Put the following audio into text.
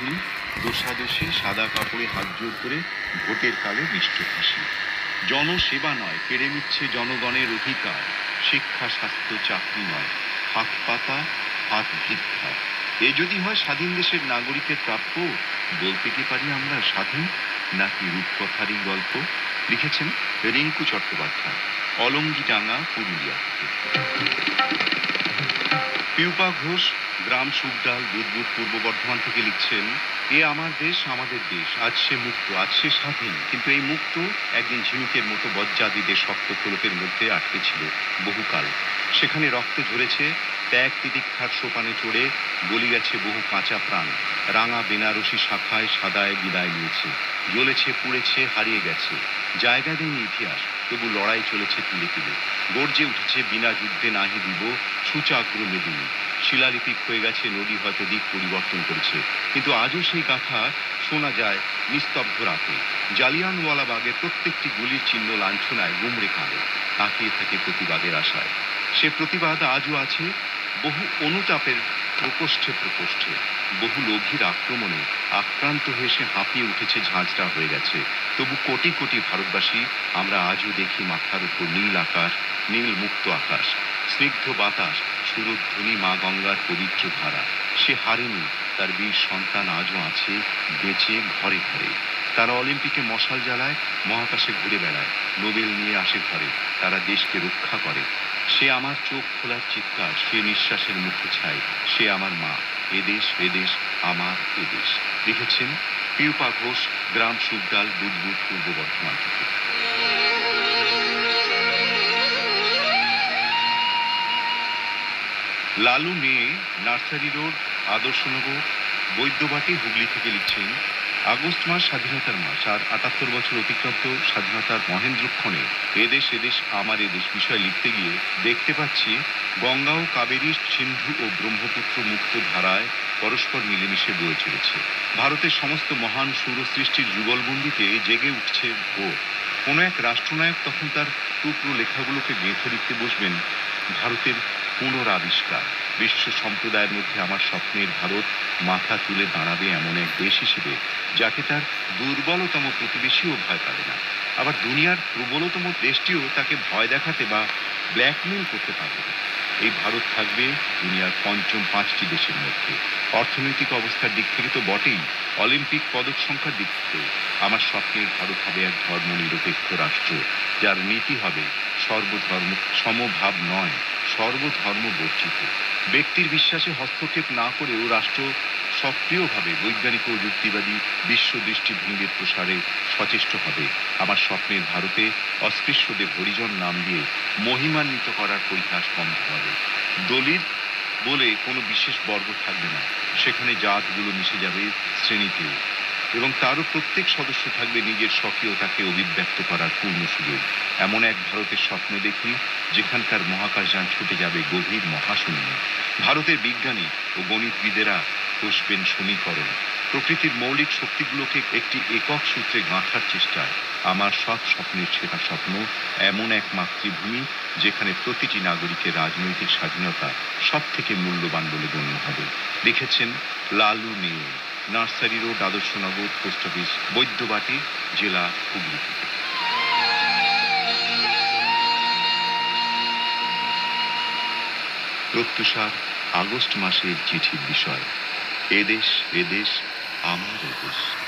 মাধুরী দোষাদোষী সাদা কাপড়ে হাত জোর করে ভোটের কালে মিষ্ট হাসি। জনসেবা নয়, কেড়ে নিচ্ছে জনগণের অধিকার। শিক্ষা, স্বাস্থ্য, চাকরি নয়, হাত পাতা, হাত ভিক্ষা। এ যদি হয় স্বাধীন দেশের নাগরিকের প্রাপ্য, বলতে কি পারি আমরা স্বাধীন, নাকি রূপকথারই গল্প? লিখেছেন রিঙ্কু চট্টোপাধ্যায়, অলঙ্গিডাঙ্গা, পুরুলিয়া থেকে। পিউপা ঘোষ, গ্রাম সুখডাল বুদবুদ পূর্ব বর্ধমান থেকে লিখছেন, এ আমার দেশ, আমাদের দেশ, আজ সে মুক্ত, আজ সে স্বাধীন। কিন্তু এই মুক্ত একদিন ঝিনুকের মতো বজ্জাদিদের শক্ত ফলকের মধ্যে আটকে ছিল বহুকাল। সেখানে রক্ত ঝরেছে, ত্যাগ তিতিক্ষার সোপানে চড়ে গলি গেছে বহু কাঁচা প্রাণ। রাঙা বেনারসি শাখায় সাদায় বিদায় নিয়েছে। জ্বলেছে, পুড়েছে, হারিয়ে গেছে। জায়গা দেয়নি ইতিহাস। তবু লড়াই চলেছে তিলে তিলে। গর্জে উঠেছে বিনা যুদ্ধে নাহি দিব, সুচাগ্র মেদিনী। শিলালিপি হয়ে গেছে, নদী হয়তো দিক পরিবর্তন করেছে। কিন্তু আজও সেই গাথা শোনা যায় নিস্তব্ধ রাতে। জালিয়ানওয়ালা বাগের প্রত্যেকটি গুলির চিহ্ন লাঞ্ছনায় গুমড়ে কাঁদে তাকিয়ে থাকে প্রতিবাদের আশায়। সে প্রতিবাদ আজও আছে, বহু অনুতাপের প্রকোষ্ঠে প্রকোষ্ঠে। বহু লোভীর আক্রমণে আক্রান্ত হয়ে সে হাঁপিয়ে উঠেছে, ঝাঁঝরা হয়ে গেছে। তবু কোটি কোটি ভারতবাসী আমরা আজও দেখি মাথার উপর নীল আকাশ, নীল মুক্ত আকাশ, স্নিগ্ধ বাতাস, সুরধ্বনি মা গঙ্গার পবিত্র ধারা। সে হারেনি তার বীর সন্তান আজও আছে, বেঁচে ঘরে ঘরে। তারা অলিম্পিকে মশাল জ্বালায়, মহাকাশে ঘুরে বেড়ায়, নোবেল নিয়ে আসে ঘরে, তারা দেশকে রক্ষা করে। সে আমার চোখ খোলার চিৎকার, সে নিঃশ্বাসের মুখে ছাই, সে আমার মা এদেশ এদেশ আমার এদেশ লিখেছেন পিউপা ঘোষ, গ্রাম সুখডাল বুদবুদ পূর্ব বর্ধমান থেকে। লালু মেয়ে নার্সারি রোড আদর্শনগর বৈদ্যবাটি হুগলি থেকে লিখছেন আগস্ট মাস স্বাধীনতার মাস, আর আটাত্তর বছর অতিক্রান্ত স্বাধীনতার মহেন্দ্রক্ষণে এদেশ এদেশ, আমার এদেশ বিষয় লিখতে গিয়ে দেখতে পাচ্ছি গঙ্গা ও কাবেরী সিন্ধু ও ব্রহ্মপুত্র মুক্ত ধারায় পরস্পর মিলেমিশে বয়ে চলেছে। ভারতের সমস্ত মহান সুর সৃষ্টির যুগলবন্দিতে জেগে উঠছে ভোর। কোনো এক রাষ্ট্রনায়ক তখন তার টুকরো লেখাগুলোকে গেঁথে লিখতে বসবেন ভারতের পুনরাবিষ্কার। বিশ্ব সম্প্রদায়ের মধ্যে আমার স্বপ্নের ভারত মাথা তুলে দাঁড়াবে এমন এক দেশ হিসেবে, যাকে তার দুর্বলতম প্রতিবেশীও ভয় পাবে না। আবার দুনিয়ার প্রবলতম দেশটিও তাকে ভয় দেখাতে বা ব্ল্যাকমেল করতে পারবে না। এই ভারত থাকবে দুনিয়ার পঞ্চম পাঁচটি দেশের মধ্যে। অর্থনৈতিক অবস্থার দিক থেকে তো বটেই, অলিম্পিক পদক সংখ্যার দিক থেকে আমার স্বপ্নের ভারত হবে এক ধর্মনিরপেক্ষ রাষ্ট্র, যার নীতি হবে সর্বধর্ম, সমভাব নয়, সর্বধর্ম বর্জিত। ব্যক্তির বিশ্বাসে হস্তক্ষেপ না করেও রাষ্ট্র সক্রিয়ভাবে বৈজ্ঞানিক ও যুক্তিবাদী বিশ্ব দৃষ্টিভঙ্গির প্রসারে সচেষ্ট হবে। আমার স্বপ্নের ভারতে অস্পৃশ্যদের হরিজন নাম দিয়ে মহিমান্বিত করার পরিহাস বন্ধ হবে। দলিত বলে কোনো বিশেষ বর্গ থাকবে না। সেখানে জাতগুলো মিশে যাবে শ্রেণীতে এবং তারও প্রত্যেক সদস্য থাকবে নিজের স্বকীয়তাকে অভিব্যক্ত করার পূর্ণ সুযোগ। এমন এক ভারতের স্বপ্ন দেখি, যেখানকার মহাকাশযান ছুটে যাবে গভীর মহাশূন্যে। ভারতের বিজ্ঞানী ও গণিতবিদেরা কষবেন সমীকরণ। প্রকৃতির মৌলিক শক্তিগুলোকে একটি একক সূত্রে গাঁথার চেষ্টায়। আমার সৎ স্বপ্নের সেরা স্বপ্ন এমন এক মাতৃভূমি, যেখানে প্রতিটি নাগরিকের রাজনৈতিক স্বাধীনতা সব থেকে মূল্যবান বলে গণ্য হবে। লিখেছেন লালু নিয়ে nursery road Adarshnagar post office, Baidyabati, জেলা হুগলি। প্রত্যুষার আগস্ট মাসের চিঠির বিষয় এদেশ এদেশ আমার এদেশ